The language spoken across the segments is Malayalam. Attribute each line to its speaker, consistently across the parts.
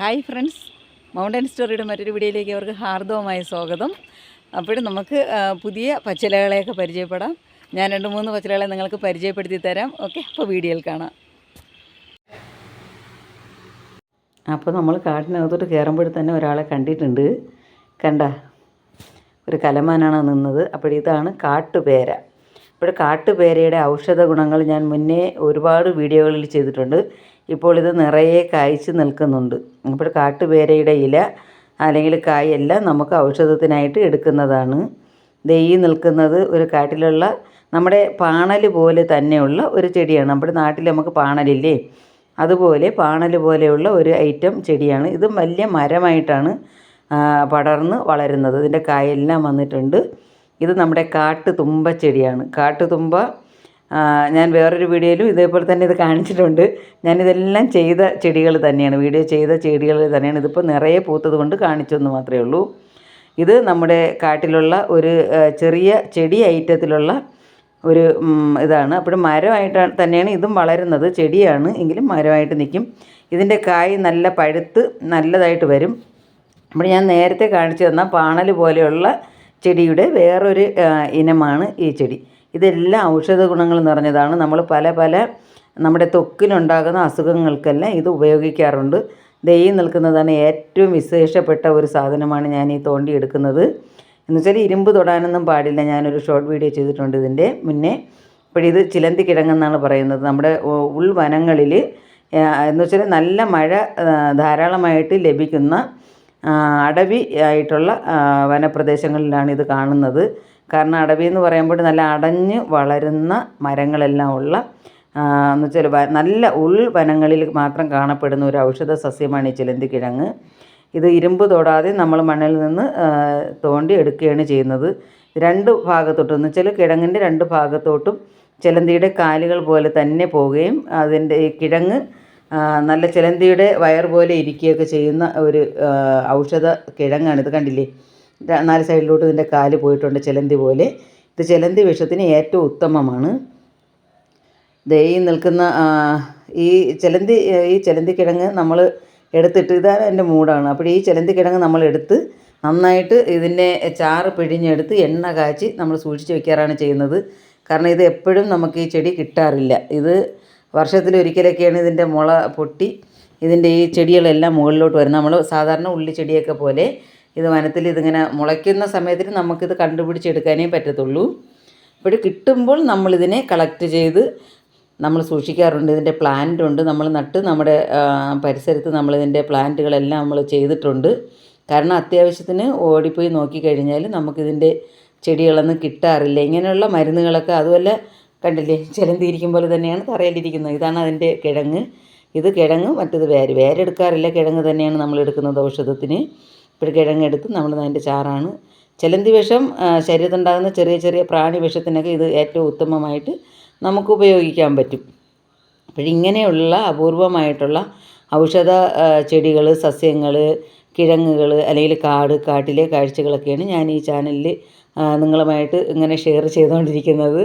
Speaker 1: ഹായ് ഫ്രണ്ട്സ് മൗണ്ടൻ സ്റ്റോറിയുടെ മറ്റൊരു വീഡിയോയിലേക്ക് അവർക്ക് ഹാർദവമായ സ്വാഗതം. അപ്പോഴും നമുക്ക് പുതിയ പച്ചിലകളെയൊക്കെ പരിചയപ്പെടാം. ഞാൻ രണ്ട് മൂന്ന് പച്ചിലകളെ നിങ്ങൾക്ക് പരിചയപ്പെടുത്തി തരാം. ഓക്കെ അപ്പോൾ വീഡിയോയിൽ കാണാം. അപ്പോൾ നമ്മൾ കാട്ടിനകത്തോട്ട് കയറുമ്പോൾ തന്നെ ഒരാളെ കണ്ടിട്ടുണ്ട്. കണ്ട ഒരു കലമാനാണ് നിന്നത്. അപ്പോൾ ഇതാണ് കാട്ടുപേര. ഇപ്പോൾ കാട്ടുപേരയുടെ ഔഷധ ഗുണങ്ങൾ ഞാൻ മുന്നേ ഒരുപാട് വീഡിയോകളിൽ ചെയ്തിട്ടുണ്ട്. ഇപ്പോൾ ഇത് നിറയെ കായ്ച്ച് നിൽക്കുന്നുണ്ട്. അപ്പോൾ കാട്ടുപേരയുടെ ഇല അല്ലെങ്കിൽ കായെല്ലാം നമുക്ക് ഔഷധത്തിനായിട്ട് എടുക്കുന്നതാണ്. ഈ നിൽക്കുന്നത് ഒരു കാട്ടിലുള്ള നമ്മുടെ പാണൽ പോലെ തന്നെയുള്ള ഒരു ചെടിയാണ്. നമ്മുടെ നാട്ടിൽ നമുക്ക് പാണലില്ലേ? അതുപോലെ പാണൽ പോലെയുള്ള ഒരു ഐറ്റം ചെടിയാണ്. ഇതും വലിയ മരമായിട്ടാണ് പടർന്ന് വളരുന്നത്. ഇതിന്റെ കായെല്ലാം വന്നിട്ടുണ്ട്. ഇത് നമ്മുടെ കാട്ടുതുമ്പ ചെടിയാണ്. കാട്ടുതുമ്പ ഞാൻ വേറൊരു വീഡിയോയിലും ഇതേപോലെ തന്നെ ഇത് കാണിച്ചിട്ടുണ്ട്. ഞാനിതെല്ലാം ചെയ്ത ചെടികൾ തന്നെയാണ്. വീഡിയോ ചെയ്ത ചെടികൾ തന്നെയാണ്. ഇതിപ്പോൾ നിറയെ പൂത്തത് കൊണ്ട് കാണിച്ചെന്ന് മാത്രമേ ഉള്ളൂ. ഇത് നമ്മുടെ കാട്ടിലുള്ള ഒരു ചെറിയ ചെടി ഐറ്റത്തിലുള്ള ഒരു ഇതാണ്. അപ്പോൾ മരമായിട്ടാണ് തന്നെയാണ് ഇതും വളരുന്നത്. ചെടിയാണ് എങ്കിലും മരമായിട്ട് നിൽക്കും. ഇതിന്റെ കായ് നല്ല പഴുത്ത് നല്ലതായിട്ട് വരും. അപ്പോൾ ഞാൻ നേരത്തെ കാണിച്ചു തന്ന പാണൽ പോലെയുള്ള ചെടിയുടെ വേറൊരു ഇനമാണ് ഈ ചെടി. ഇതെല്ലാം ഔഷധ ഗുണങ്ങൾ നിറഞ്ഞതാണ്. നമ്മൾ പല പല നമ്മുടെ ത്വക്കിനുണ്ടാകുന്ന അസുഖങ്ങൾക്കെല്ലാം ഇത് ഉപയോഗിക്കാറുണ്ട്. ഈ നിൽക്കുന്നതാണ് ഏറ്റവും വിശേഷപ്പെട്ട ഒരു സാധനമാണ് ഞാൻ ഈ തോണ്ടി എടുക്കുന്നത്. എന്ന് വെച്ചാൽ ഇരുമ്പ് തൊടാനൊന്നും പാടില്ല. ഞാനൊരു ഷോർട്ട് വീഡിയോ ചെയ്തിട്ടുണ്ട് ഇതിന്റെ മുന്നേ. ഇപ്പോഴിത് ചിലന്തി കിഴങ്ങെന്നാണ് പറയുന്നത്. നമ്മുടെ ഉൾവനങ്ങളിൽ എന്ന് വെച്ചാൽ നല്ല മഴ ധാരാളമായിട്ട് ലഭിക്കുന്ന അടവി ആയിട്ടുള്ള വനപ്രദേശങ്ങളിലാണ് ഇത് കാണുന്നത്. കാരണം അടവി എന്ന് പറയുമ്പോൾ നല്ല അടഞ്ഞ് വളരുന്ന മരങ്ങളെല്ലാം ഉള്ള എന്ന് വെച്ചാൽ നല്ല ഉൾവനങ്ങളിൽ മാത്രം കാണപ്പെടുന്ന ഒരു ഔഷധ സസ്യമാണ് ഈ ചിലന്തി കിഴങ്ങ് ഇത് ഇരുമ്പ് തൊടാതെ നമ്മൾ മണ്ണിൽ നിന്ന് തോണ്ടി എടുക്കുകയാണ് ചെയ്യുന്നത്. രണ്ട് ഭാഗത്തോട്ടും എന്ന് വെച്ചാൽ കിഴങ്ങിന്റെ രണ്ട് ഭാഗത്തോട്ടും ചിലന്തിയുടെ കാലുകൾ പോലെ തന്നെ പോവുകയും അതിന്റെ കിഴങ്ങ് നല്ല ചിലന്തിയുടെ വയർ പോലെ ഇരിക്കുകയൊക്കെ ചെയ്യുന്ന ഒരു ഔഷധ കിഴങ്ങാണ്. ഇത് കണ്ടില്ലേ? നാല് സൈഡിലോട്ട് ഇതിന്റെ കാൽ പോയിട്ടുണ്ട് ചിലന്തി പോലെ. ഇത് ചിലന്തി വിഷത്തിന് ഏറ്റവും ഉത്തമമാണ്. ദേ നിൽക്കുന്ന ഈ ചിലന്തി ഈ ചിലന്തി കിഴങ്ങ് നമ്മൾ എടുത്തിട്ട് ഇതാണ് എന്റെ മൂടാണ്. അപ്പോൾ ഈ ചിലന്തി കിഴങ്ങ് നമ്മൾ എടുത്ത് നന്നായിട്ട് ഇതിനെ ചാറ് പിഴിഞ്ഞെടുത്ത് എണ്ണ കാച്ചി നമ്മൾ സൂക്ഷിച്ച് വെക്കാറാണ് ചെയ്യുന്നത്. കാരണം ഇത് എപ്പോഴും നമുക്ക് ഈ ചെടി കിട്ടാറില്ല. ഇത് വർഷത്തിലൊരിക്കലൊക്കെയാണ് ഇതിന്റെ മുള പൊട്ടി. ഇതിന്റെ ഈ ചെടികളെല്ലാം മുകളിലോട്ട് വരുന്നത് നമ്മൾ സാധാരണ ഉള്ളി ചെടിയൊക്കെ പോലെ ഇത് വനത്തിൽ ഇതിങ്ങനെ മുളയ്ക്കുന്ന സമയത്തിന് നമുക്കിത് കണ്ടുപിടിച്ചെടുക്കാനേ പറ്റത്തുള്ളൂ. അപ്പോൾ കിട്ടുമ്പോൾ നമ്മളിതിനെ കളക്ട് ചെയ്ത് നമ്മൾ സൂക്ഷിക്കാറുണ്ട്. ഇതിന്റെ പ്ലാന്റ് ഉണ്ട്. നമ്മൾ നട്ട് നമ്മുടെ പരിസരത്ത് നമ്മളിതിന്റെ പ്ലാന്റുകളെല്ലാം നമ്മൾ ചെയ്തിട്ടുണ്ട്. കാരണം അത്യാവശ്യത്തിന് ഓടിപ്പോയി നോക്കിക്കഴിഞ്ഞാൽ നമുക്കിതിന്റെ ചെടികളൊന്നും കിട്ടാറില്ല. ഇങ്ങനെയുള്ള മരുന്നുകളൊക്കെ അതുമല്ല കണ്ടില്ലേ? ചിലന്തിയിരിക്കും പോലെ തന്നെയാണ് തറയിലിരിക്കുന്നത്. ഇതാണ് അതിന്റെ കിഴങ്ങ്. ഇത് കിഴങ്ങ് മറ്റത് വേര്. വേരെടുക്കാറില്ല കിഴങ്ങ് തന്നെയാണ് നമ്മൾ എടുക്കുന്നത് ഔഷധത്തിന്. ഇപ്പോൾ കിഴങ്ങെടുത്ത് നമ്മൾ അതിന്റെ ചാറാണ്. ചിലന്തി വിഷം ശരീരത്തുണ്ടാകുന്ന ചെറിയ ചെറിയ പ്രാണി വിഷത്തിനൊക്കെ ഇത് ഏറ്റവും ഉത്തമമായിട്ട് നമുക്ക് ഉപയോഗിക്കാൻ പറ്റും. അപ്പോൾ ഇങ്ങനെയുള്ള അപൂർവമായിട്ടുള്ള ഔഷധ ചെടികൾ സസ്യങ്ങൾ കിഴങ്ങുകൾ അല്ലെങ്കിൽ കാട് കാട്ടിലെ കാഴ്ചകളൊക്കെയാണ് ഞാൻ ഈ ചാനലിൽ നിങ്ങളുമായിട്ട് ഇങ്ങനെ ഷെയർ ചെയ്തുകൊണ്ടിരിക്കുന്നത്.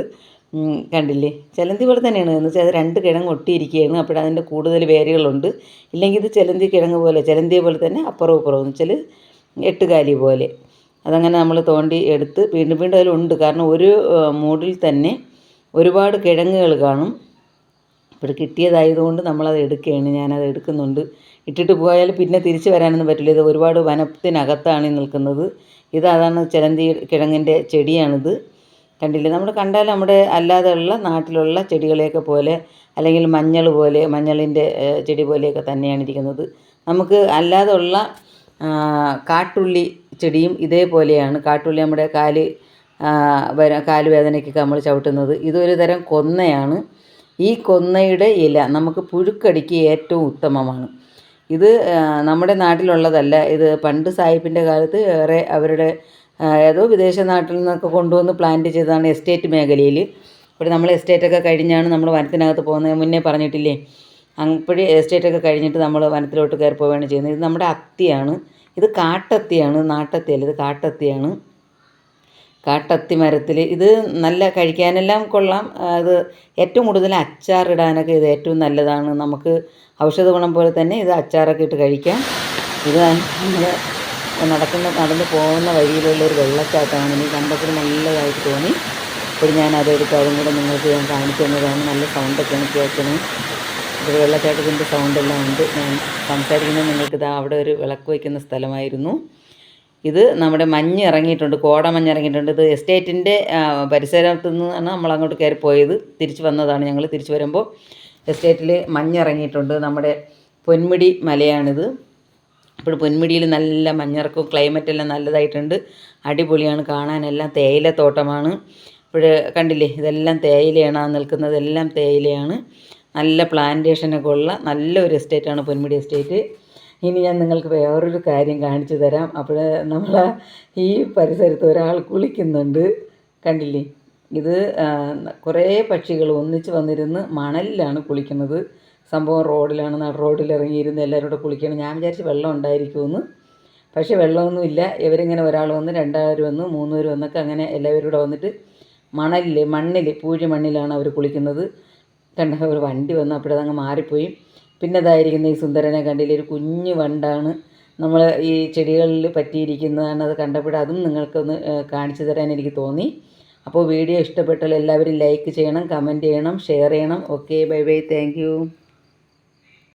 Speaker 1: കണ്ടില്ലേ? ചിലന്തി പോലെ തന്നെയാണ്. എന്ന് വെച്ചാൽ രണ്ട് കിഴങ്ങ് ഒട്ടിയിരിക്കുകയാണ്. അപ്പോൾ അതിന്റെ കൂടുതൽ വേരുകളുണ്ട്. ഇല്ലെങ്കിൽ ഇത് ചിലന്തി കിഴങ്ങ് പോലെ ചിലന്തിയെ പോലെ തന്നെ അപ്പുറവും ഇപ്പുറവും. എന്ന് വെച്ചാൽ എട്ടുകാലി പോലെ. അതങ്ങനെ നമ്മൾ തോണ്ടി എടുത്ത് വീണ്ടും വീണ്ടും അതിലുണ്ട്. കാരണം ഒരു മൂടിൽ തന്നെ ഒരുപാട് കിഴങ്ങുകൾ കാണും. ഇപ്പോൾ കിട്ടിയതായതുകൊണ്ട് നമ്മളത് എടുക്കുകയാണ്. ഞാനത് എടുക്കുന്നുണ്ട്. ഇട്ടിട്ട് പോയാൽ പിന്നെ തിരിച്ചു വരാനൊന്നും പറ്റില്ല. ഇത് ഒരുപാട് വനത്തിനകത്താണ് നിൽക്കുന്നത്. ഇത് ചിലന്തി കിഴങ്ങിന്റെ ചെടിയാണിത്. കണ്ടില്ലേ? നമ്മൾ കണ്ടാൽ നമ്മുടെ അല്ലാതെയുള്ള നാട്ടിലുള്ള ചെടികളെയൊക്കെ പോലെ അല്ലെങ്കിൽ മഞ്ഞൾ പോലെ മഞ്ഞളിന്റെ ചെടി പോലെയൊക്കെ തന്നെയാണ് ഇരിക്കുന്നത്. നമുക്ക് അല്ലാതെയുള്ള കാട്ടുള്ളി ചെടിയും ഇതേപോലെയാണ്. കാട്ടുള്ളി നമ്മുടെ കാൽ കാൽ വേദനയ്ക്കൊക്കെ നമ്മൾ ചവിട്ടുന്നത്. ഇതൊരു തരം കൊന്നയാണ്. ഈ കൊന്നയുടെ ഇല നമുക്ക് പുഴുക്കടിക്ക് ഏറ്റവും ഉത്തമമാണ്. ഇത് നമ്മുടെ നാട്ടിലുള്ളതല്ല. ഇത് പണ്ട് സായിപ്പിന്റെ കാലത്ത് ഏറെ അവരുടെ ഏതോ വിദേശ നാട്ടിൽ നിന്നൊക്കെ കൊണ്ടുവന്ന് പ്ലാന്റ് ചെയ്തതാണ് എസ്റ്റേറ്റ് മേഖലയിൽ. ഇവിടെ നമ്മൾ എസ്റ്റേറ്റൊക്കെ കഴിഞ്ഞാണ് നമ്മൾ വനത്തിനകത്ത് പോകുന്നത്. മുന്നേ പറഞ്ഞിട്ടില്ലേ? അപ്പോഴേ എസ്റ്റേറ്റൊക്കെ കഴിഞ്ഞിട്ട് നമ്മൾ വനത്തിലോട്ട് കയറി പോവുകയാണ് ചെയ്യുന്നത്. ഇത് നമ്മുടെ അത്തിയാണ്. ഇത് കാട്ടത്തിയാണ്. നാട്ടത്തിയല്ല ഇത് കാട്ടത്തിയാണ്. കാട്ടത്തി മരത്തിൽ ഇത് നല്ല കഴിക്കാനെല്ലാം കൊള്ളാം. അത് ഏറ്റവും കൂടുതൽ അച്ചാറിടാനൊക്കെ ഇത് ഏറ്റവും നല്ലതാണ്. നമുക്ക് ഔഷധ ഗുണം പോലെ തന്നെ ഇത് അച്ചാറൊക്കെ ഇട്ട് കഴിക്കാം. ഇത് നടക്കുന്ന നടന്ന് പോകുന്ന വഴിയിലുള്ള ഒരു വെള്ളച്ചാട്ടമാണ്. എനിക്ക് കണ്ടപ്പോൾ നല്ലതായിട്ട് തോന്നി. അപ്പോൾ ഞാൻ അതെടുത്ത് അതും കൂടെ നിങ്ങൾക്ക് ഞാൻ കാണിച്ചു തന്നതാണ്. നല്ല സൗണ്ടൊക്കെ എനിക്ക് കേൾക്കണേ. ഒരു വെള്ളച്ചാട്ടത്തിന്റെ സൗണ്ടെല്ലാം ഉണ്ട്. ഞാൻ സംസാരിക്കുന്നത് നിങ്ങൾക്ക് ഇതാ അവിടെ ഒരു വിളക്ക് വയ്ക്കുന്ന സ്ഥലമായിരുന്നു. ഇത് നമ്മുടെ മഞ്ഞ് ഇറങ്ങിയിട്ടുണ്ട്. കോട മഞ്ഞ് ഇറങ്ങിയിട്ടുണ്ട്. ഇത് എസ്റ്റേറ്റിന്റെ പരിസരത്തു നിന്നാണ് നമ്മൾ അങ്ങോട്ട് കയറി പോയത്. തിരിച്ചു വന്നതാണ് ഞങ്ങൾ. തിരിച്ചു വരുമ്പോൾ എസ്റ്റേറ്റിൽ മഞ്ഞ് ഇറങ്ങിയിട്ടുണ്ട്. നമ്മുടെ പൊന്മുടി മലയാണിത്. അപ്പോൾ പൊന്മുടിയിൽ നല്ല മഞ്ഞിറക്കും ക്ലൈമറ്റ് എല്ലാം നല്ലതായിട്ടുണ്ട്. അടിപൊളിയാണ് കാണാനെല്ലാം തേയിലത്തോട്ടമാണ് ഇപ്പോൾ കണ്ടില്ലേ ഇതെല്ലാം തേയിലയാണ് ആ നിൽക്കുന്നതെല്ലാം തേയിലയാണ്. നല്ല പ്ലാന്റേഷനൊക്കെ ഉള്ള നല്ലൊരു എസ്റ്റേറ്റാണ് പൊന്മുടി എസ്റ്റേറ്റ് ഇനി ഞാൻ നിങ്ങൾക്ക് വേറൊരു കാര്യം കാണിച്ചു തരാം. അപ്പോൾ നമ്മൾ ഈ പരിസരത്ത് ഒരാൾ കുളിക്കുന്നുണ്ട്. കണ്ടില്ലേ? ഇത് കുറേ പക്ഷികൾ ഒന്നിച്ച് വന്നിരുന്ന് മണലിലാണ് കുളിക്കുന്നത്. സംഭവം റോഡിലാണ് നട റോഡിൽ ഇറങ്ങിയിരുന്ന് എല്ലാവരും കൂടെ കുളിക്കണം. ഞാൻ വിചാരിച്ച് വെള്ളം ഉണ്ടായിരിക്കുമെന്ന്. പക്ഷേ വെള്ളമൊന്നുമില്ല. ഇവരിങ്ങനെ ഒരാൾ വന്ന് രണ്ടാൾ വന്ന് മൂന്നുപേർ വന്നൊക്കെ അങ്ങനെ എല്ലാവരും കൂടെ വന്നിട്ട് മണലിൽ മണ്ണിൽ പൂഴി മണ്ണിലാണ് അവർ കുളിക്കുന്നത്. കണ്ട ഒരു വണ്ടി വന്ന് അപ്പോഴതങ്ങ് മാറിപ്പോയി. പിന്നെ അതായിരിക്കുന്ന ഈ സുന്ദരനെ കണ്ടില്ല ഒരു കുഞ്ഞു വണ്ടാണ്. നമ്മൾ ഈ ചെടികളിൽ പറ്റിയിരിക്കുന്നതാണ് അത് കണ്ടപ്പോൾ അതും നിങ്ങൾക്കൊന്ന് കാണിച്ചു തരാൻ എനിക്ക് തോന്നി. അപ്പോൾ വീഡിയോ ഇഷ്ടപ്പെട്ടാൽ എല്ലാവരും ലൈക്ക് ചെയ്യണം കമന്റ് ചെയ്യണം ഷെയർ ചെയ്യണം. Okay bye bye. താങ്ക്